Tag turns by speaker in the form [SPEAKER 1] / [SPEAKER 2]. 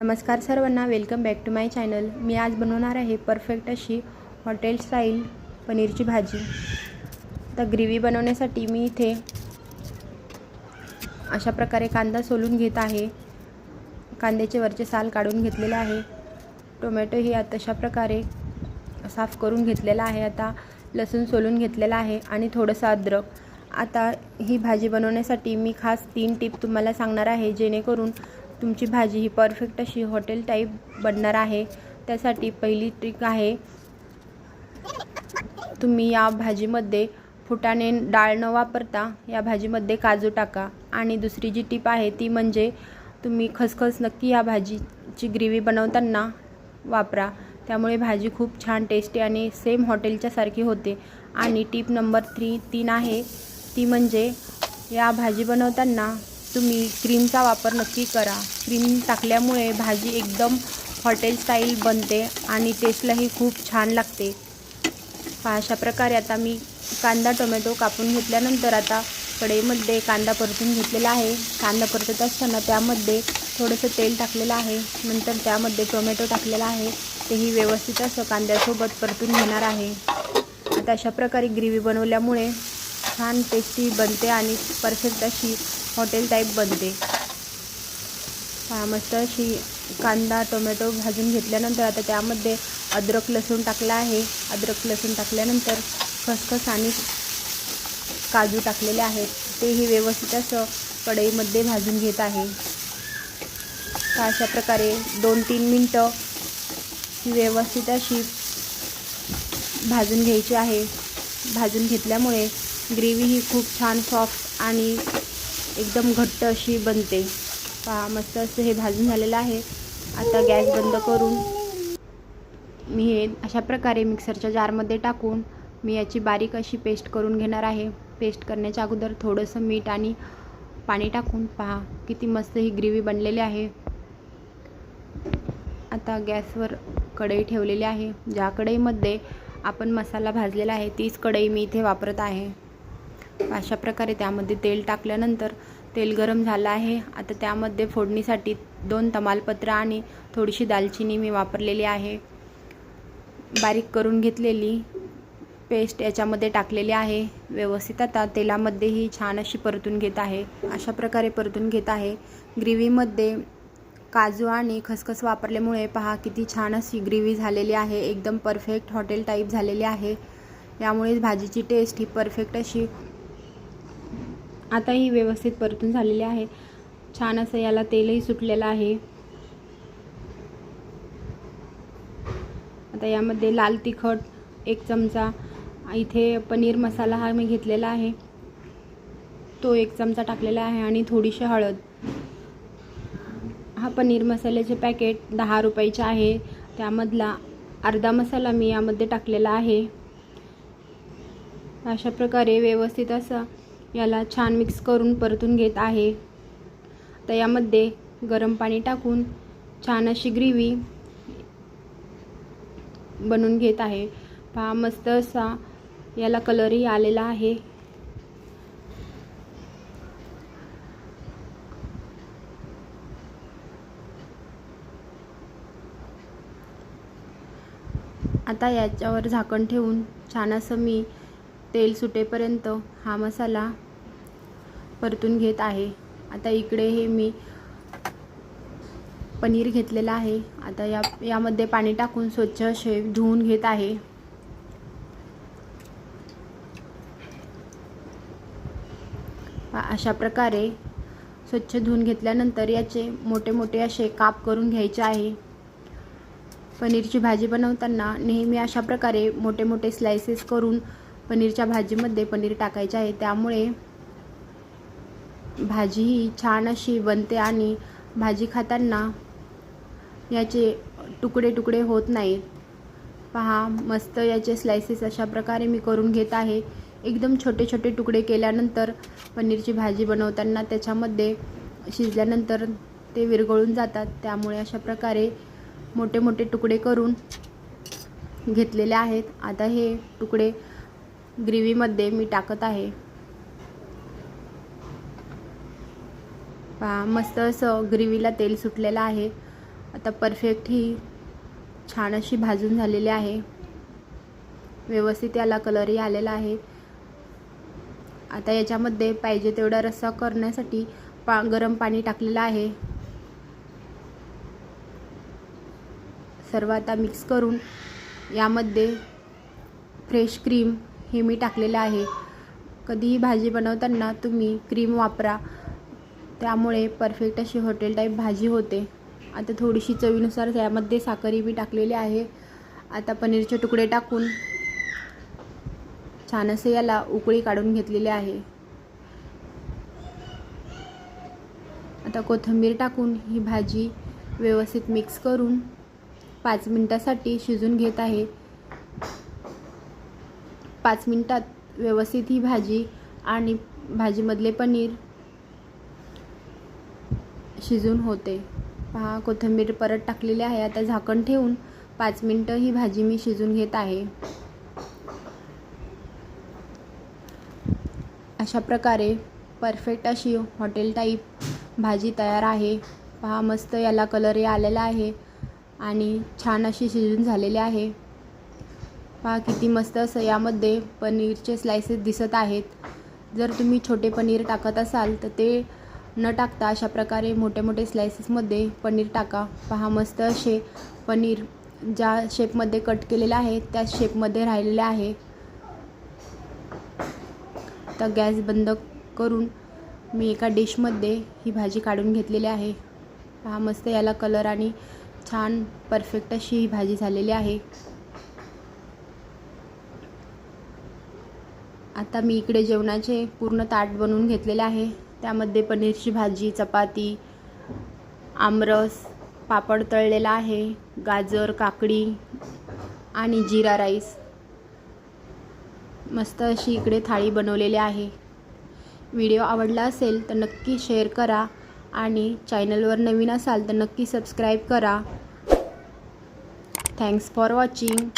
[SPEAKER 1] नमस्कार सर्वांना welcome back to my channel मी आज बनवणार आहे परफेक्ट अशी हॉटेल स्टाईल पनीरची भाजी. तर ग्रेव्ही बनवण्यासाठी मी इथे अशा प्रकारे कांदा सोलून घेत आहे. कांद्याचे वरचे साल काढून घेतलेले आहे. टोमॅटो ही आता अशा प्रकारे साफ करून घेतलेला आहे. आता लसूण सोलून घेतलेला आहे आणि थोडंसं अद्रक. आता ही भाजी बनवण्यासाठी मी खास तीन टिप तुम्हाला सांगणार आहे जेणेकरून तुमची भाजी ही परफेक्ट अशी हॉटेल टाईप बनणार आहे. त्यासाठी पहिली ट्रिक आहे तुम्ही या भाजीमध्ये फुटाणे डाळ न वापरता या भाजीमध्ये काजू टाका. आणि दुसरी जी टीप आहे ती म्हणजे तुम्ही खसखस नक्की या भाजीची ग्रेव्ही बनवताना वापरा. त्यामुळे भाजी खूप छान टेस्टी आणि सेम हॉटेलच्या सारखी होते. आणि टीप नंबर थ्री तीन आहे ती म्हणजे या भाजी बनवताना तुम्ही क्रीमचा वापर नक्की करा. क्रीम टाकल्यामुळे भाजी एकदम हॉटेल स्टाईल बनते आणि टेस्टलाही खूप छान लागते. अशा प्रकारे आता मी कांदा टोमॅटो कापून घेतल्यानंतर आता कढईमध्ये कांदा परतून घेतलेला आहे. कांदा परतत असताना त्यामध्ये थोडंसं तेल टाकलेलं आहे. नंतर त्यामध्ये टोमॅटो टाकलेला आहे. तेही व्यवस्थित असं कांद्यासोबत परतून घेणार आहे. आता अशा प्रकारे ग्रेव्ही बनवल्यामुळे छान टेस्टी बनते आणि परफेक्ट अशी हॉटेल टाईप बनते. मस्त अशी कांदा टोमॅटो भाजून घेतल्यानंतर आता त्यामध्ये अद्रक लसूण टाकला आहे. अद्रक लसूण टाकल्यानंतर खसखस आणि काजू टाकलेले आहेत. तेही व्यवस्थित असं कढईमध्ये भाजून घेत आहे. अशा प्रकारे दोन तीन मिनटं ही व्यवस्थित अशी भाजून घ्यायची आहे. भाजून घेतल्यामुळे ग्रेव्ही ही खूप छान सॉफ्ट आणि एकदम घट्ट अशी बनते. पहा मस्त असं हे भाजून झालेलं आहे. आता गॅस बंद करून मी हे अशा प्रकारे मिक्सरच्या जारमध्ये टाकून मी याची बारीक अशी पेस्ट करून घेणार आहे. पेस्ट करण्याच्या अगोदर थोडंसं मीठ आणि पाणी टाकून पहा किती मस्त ही ग्रेव्ही बनलेली आहे. आता गॅसवर कढई ठेवलेली आहे. ज्या कढईमध्ये आपण मसाला भाजलेला आहे तीच कढई मी इथे वापरत आहे. अशा प्रकारे त्यामध्ये तेल टाकल्यानंतर तेल गरम झालं आहे. आता त्यामध्ये फोडणीसाठी दोन तमालपत्र आणि थोडीशी दालचिनी मी वापरलेली आहे. बारीक करून घेतलेली पेस्ट याच्यामध्ये टाकलेली आहे. व्यवस्थित आता तेलामध्येही छान अशी परतून घेत आहे. अशा प्रकारे परतून घेत आहे. ग्रेव्हीमध्ये काजू आणि खसखस वापरल्यामुळे पहा किती छान अशी ग्रेव्ही झालेली आहे. एकदम परफेक्ट हॉटेल टाईप झालेली आहे. यामुळेच भाजीची टेस्ट ही परफेक्ट अशी आता ही व्यवस्थित परतून झालेली आहे. छान असं याला तेलही सुटलेलं आहे. आता यामध्ये लाल तिखट एक चमचा. इथे पनीर मसाला हा मी घेतलेला आहे. तो एक चमचा टाकलेला आहे आणि थोडीशी हळद. हा पनीर मसाल्याचे पॅकेट दहा रुपयाचे आहे. त्यामधला अर्धा मसाला मी यामध्ये टाकलेला आहे. अशा प्रकारे व्यवस्थित असं याला छान मिक्स करून परतून घेत आहे. तर यामध्ये गरम पाणी टाकून छान अशी ग्रेव्ही बनवून घेत आहे. पहा मस्त असा याला कलरही आलेला आहे. आता याच्यावर झाकण ठेवून छान असं मी तेल सुटेपर्यंत हा मसाला परतून घेत आहे. आता इकडे हे मी पनीर घेतलेलं आहे. आता या यामध्ये पाणी टाकून स्वच्छ असे धुवून घेत आहे. अशा प्रकारे स्वच्छ धुवून घेतल्यानंतर याचे मोठे मोठे असे काप करून घ्यायचे आहे. पनीरची भाजी बनवताना नेहमी अशा प्रकारे मोठे मोठे स्लायसेस करून पनीरच्या भाजीमध्ये पनीर टाकायचे आहे. त्यामुळे भाजी ही छान अशी बनते आणि भाजी खाताना याचे तुकडे तुकडे होत नाहीत पहा मस्त याचे स्लायसेस अशा प्रकारे मी करून घेत आहे. एकदम छोटे छोटे तुकडे केल्यानंतर पनीरची भाजी बनवताना त्याच्यामध्ये शिजल्यानंतर ते विरघळून जातात. त्यामुळे अशा प्रकारे मोठे मोठे तुकडे करून घेतलेले आहेत. आता हे तुकडे ग्रेव्हीमध्ये मी टाकत आहे. पहा मस्त असं ग्रेव्हीला तेल सुटलेलं आहे. आता परफेक्ट ही छान अशी भाजून झालेली आहे. व्यवस्थित याला कलरही आलेला आहे. आता याच्यामध्ये पाहिजे तेवढा रस्सा करण्यासाठी पा गरम पाणी टाकलेलं आहे. सर्व आता मिक्स करून यामध्ये फ्रेश क्रीम हे मी टाकलेलं आहे. कधीही भाजी बनवताना तुम्ही क्रीम वापरा. त्यामुळे परफेक्ट अशी हॉटेल टाईप भाजी होते. आता थोडीशी चवीनुसार त्यामध्ये साखरही मी टाकलेली आहे. आता पनीरचे तुकडे टाकून छान असे याला उकळी काढून घेतलेली आहे. आता कोथिंबीर टाकून ही भाजी व्यवस्थित मिक्स करून पाच मिनटासाठी शिजून घेत आहे. पाच मिनटात व्यवस्थित ही भाजी आणि भाजीमधले पनीर शिजून होते. पहा कोथिंबीर परत टाकलेली आहे. आता झाकण ठेवून पाच मिनटं ही भाजी मी शिजून घेत आहे. अशा प्रकारे परफेक्ट अशी हॉटेल टाईप भाजी तयार आहे. पहा मस्त याला कलरही आलेला आहे आणि छान अशी शिजून झालेली आहे. पहा किती मस्त असं यामध्ये पनीरचे स्लायसेस दिसत आहेत. जर तुम्ही छोटे पनीर टाकत असाल तर ते न टाकता अशा प्रकारे मोठे मोठे स्लायसेसमध्ये पनीर टाका. पहा मस्त असे पनीर ज्या शेपमध्ये कट केलेलं आहे त्या शेपमध्ये राहिलेले आहे. तर गॅस बंद करून मी एका डिशमध्ये ही भाजी काढून घेतलेली आहे. पहा मस्त याला कलर आणि छान परफेक्ट अशी ही भाजी झालेली आहे. आता मी इकडे जेवणाचे पूर्ण ताट बनवून घेतलेले आहे. त्यामध्ये पनीरची भाजी चपाती आमरस पापड तळलेला आहे गाजर काकडी आणि जिरा राईस. मस्त अशी इकडे थाळी बनवलेली आहे. व्हिडिओ आवडला असेल तर नक्की शेअर करा आणि चॅनलवर नवीन असाल तर नक्की सबस्क्राईब करा. Thanks for watching